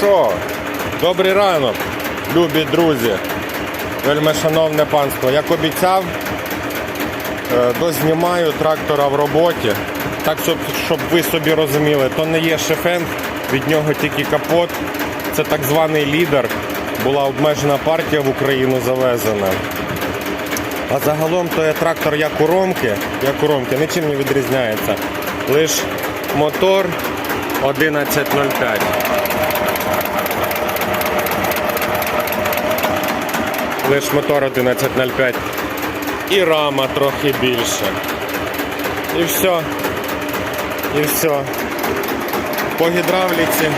що, добрий ранок, любі друзі, вельми шановне панство. Як обіцяв, е, дознімаю трактора в роботі. Так, щоб, ви собі розуміли, то не є шефен, від нього тільки капот. Це так званий лідер. Була обмежена партія в Україну завезена. А загалом то є трактор як у Ромки, як у Ромки, нічим не відрізняється. Лиш мотор 1105. Лиш мотор 1105 і рама трохи більше. І все. І все. По гідравліці.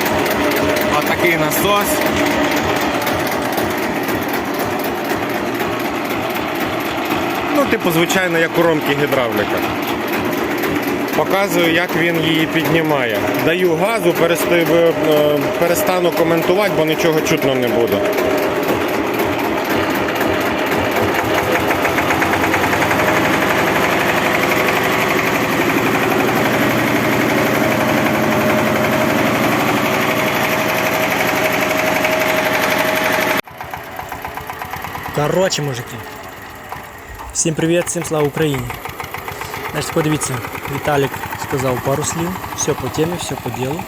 А такий насос. Ну, типу, звичайно, як у ромки гідравліка. Показую, як він її піднімає. Даю газу, е, перестану коментувати, бо нічого чутно не буде. Короче, мужики. Всім привіт, всім слава Україні. Значить, подивіться, Віталік сказав пару слів, все по темі, все по ділу.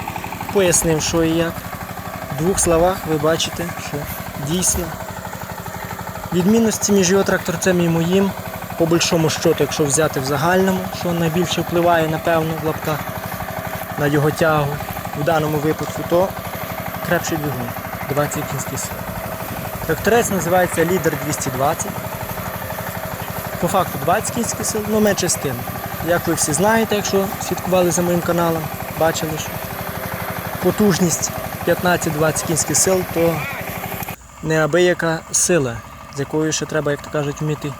Пояснив, що і як. В двох словах ви бачите, що дійсно відмінності між його тракторцем і моїм, по большому щоту, якщо взяти в загальному, що найбільше впливає, напевно, в лапках на його тягу, в даному випадку, то крепший двигун, 20 кінських сил. Тракторець називається Лідер 220. По факту 20 кінських сил, ну менше з тим. Як ви всі знаєте, якщо слідкували за моїм каналом, бачили, що потужність 15-20 кінських сил то неабияка сила, з якою ще треба, як то кажуть, вміти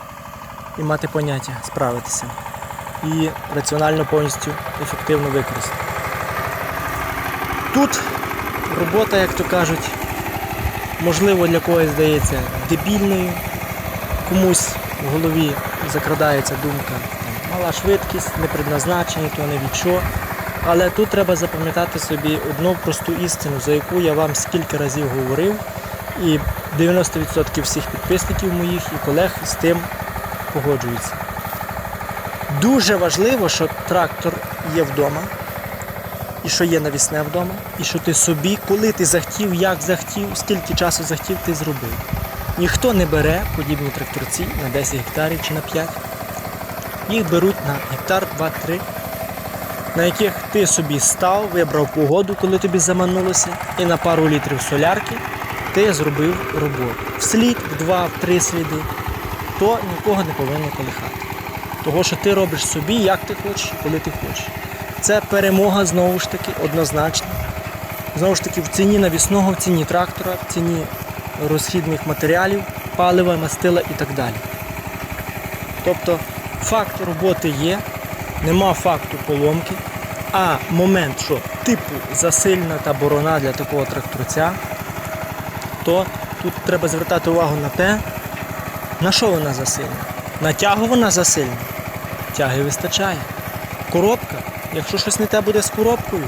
і мати поняття, справитися. І раціонально повністю ефективно використати. Тут робота, як то кажуть, можливо для когось здається дебільною, комусь в голові закрадається думка, мала швидкість, не предназначені, то не від що. Але тут треба запам'ятати собі одну просту істину, за яку я вам скільки разів говорив, і 90% всіх підписників моїх і колег з тим погоджуються. Дуже важливо, що трактор є вдома, і що є навісне вдома, і що ти собі, коли ти захотів, як захотів, скільки часу захотів, ти зробив. Ніхто не бере подібні тракторці на 10 гектарів чи на 5. Їх беруть на гектар 2-3, на яких ти собі став, вибрав погоду, коли тобі заманулося, і на пару літрів солярки ти зробив роботу. В слід, в два, в три сліди, то нікого не повинно колихати. Того, що ти робиш собі, як ти хочеш, коли ти хочеш. Це перемога знову ж таки однозначно. Знову ж таки, в ціні навісного, в ціні трактора, в ціні розхідних матеріалів, палива, мастила і так далі. Тобто факт роботи є, нема факту поломки, а момент, що типу засильна та борона для такого тракторця, то тут треба звертати увагу на те, на що вона засильна. На тягу вона засильна. Тяги вистачає. Коробка, якщо щось не те буде з коробкою,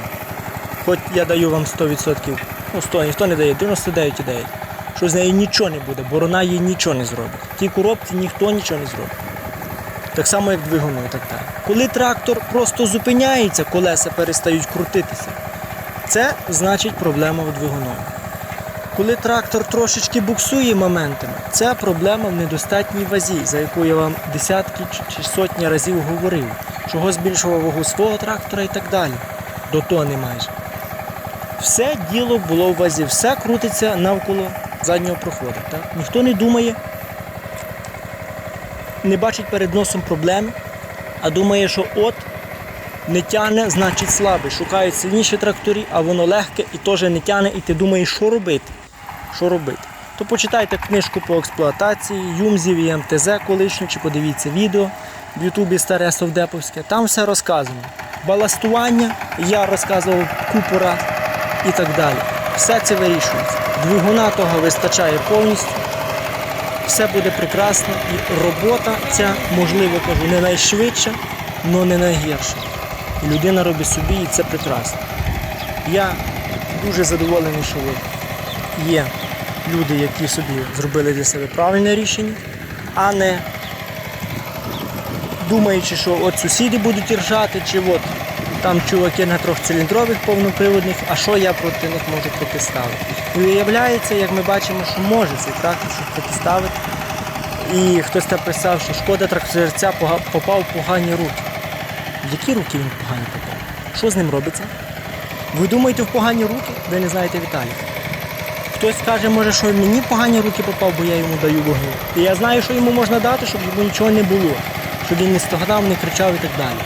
хоч я даю вам 100%, ну 100, ніхто не дає, 99,9, що з нею нічого не буде, борона їй нічого не зробить. Тій коробці ніхто нічого не зробить. Так само, як двигуну і так далі. Коли трактор просто зупиняється, колеса перестають крутитися, це значить проблема в двигуну. Коли трактор трошечки буксує моментами, це проблема в недостатній вазі, за яку я вам десятки чи сотні разів говорив, чого збільшував вагу свого трактора і так далі. До тони майже. Все діло було в вазі, все крутиться навколо заднього проходу. Так? Ніхто не думає, не бачить перед носом проблем, а думає, що от не тяне, значить слабий. Шукають сильніші тракторі, а воно легке і теж не тяне, і ти думаєш, що робити? Що робити? То почитайте книжку по експлуатації, Юмзів і МТЗ колишню, чи подивіться відео в Ютубі старе Совдеповське. Там все розказано. Баластування, я розказував купу раз і так далі. Все це вирішується. Двигуна того вистачає повністю. Все буде прекрасно і робота ця, можливо, кажу, не найшвидша, але не найгірша. І людина робить собі, і це прекрасно. Я дуже задоволений, що ви є люди, які собі зробили для себе правильне рішення, а не думаючи, що от сусіди будуть ржати, чи от там чуваки на трьохциліндрових повноприводних, а що я проти них можу протиставити. Виявляється, як ми бачимо, що може цей трактор щось протиставити. І хтось написав, що шкода тракторця попав в погані руки. В які руки він погані попав? Що з ним робиться? Ви думаєте в погані руки? Ви не знаєте Віталіка. Хтось каже, може, що мені погані руки попав, бо я йому даю вогню. І я знаю, що йому можна дати, щоб йому нічого не було, щоб він не стогнав, не кричав і так далі.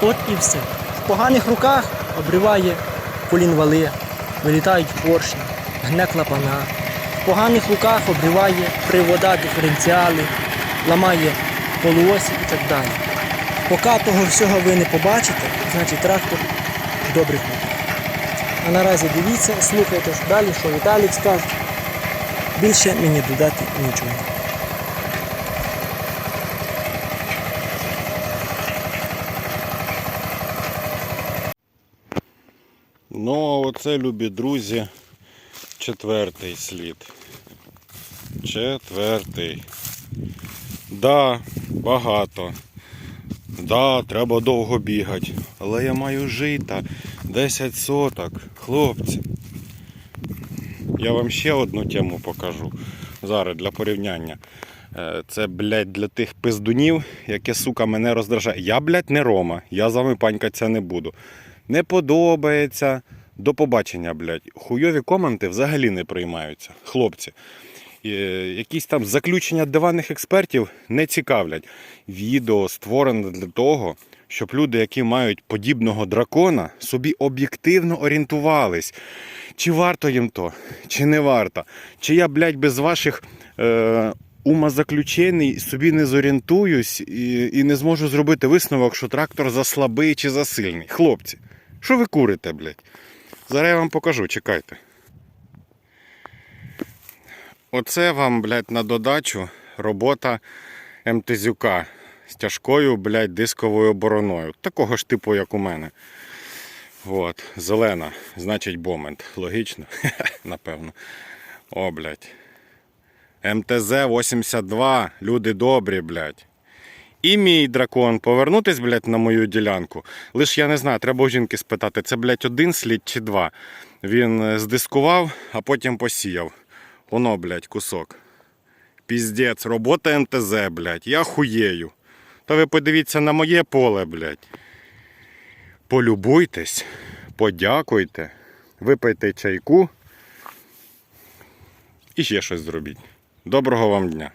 От і все. В поганих руках обриває колінвали, вилітають поршні, гне клапана. В поганих руках обриває привода, диференціали, ламає полуосі і так далі. Поки того всього ви не побачите, значить трактор в добрих руках. А наразі дивіться, слухайте далі, що Віталік скаже. Більше мені додати нічого. Ну, а оце, любі друзі, четвертий слід. Четвертий. Да, багато. Да, треба довго бігати. Але я маю жита 10 соток. Хлопці. Я вам ще одну тему покажу. Зараз для порівняння. Е, Це, блядь, для тих пиздунів, яке, сука, мене роздражає. Я, блядь, не Рома. Я з вами панькатися не буду. Не подобається. До побачення, блядь. Хуйові коменти взагалі не приймаються. Хлопці. Е, Якісь там заключення диванних експертів не цікавлять. Відео створене для того, щоб люди, які мають подібного дракона, собі об'єктивно орієнтувались. Чи варто їм то, чи не варто. Чи я, блядь, без ваших е, умозаключень собі не зорієнтуюсь і, і не зможу зробити висновок, що трактор заслабий чи засильний. Хлопці, що ви курите, блядь? Зараз я вам покажу, чекайте. Оце вам, блядь, на додачу робота МТЗюка з тяжкою, блядь, дисковою бороною. Такого ж типу, як у мене. От, зелена, значить бомент. Логічно, напевно. О, блядь. МТЗ-82, люди добрі, блядь. І мій дракон повернутись, блядь, на мою ділянку. Лиш я не знаю, треба у жінки спитати, це, блядь, один слід чи два. Він е, здискував, а потім посіяв. Воно, блядь, кусок. Піздець, робота МТЗ, блядь, я хуєю. Та ви подивіться на моє поле, блядь. Полюбуйтесь, подякуйте, випийте чайку і ще щось зробіть. Доброго вам дня!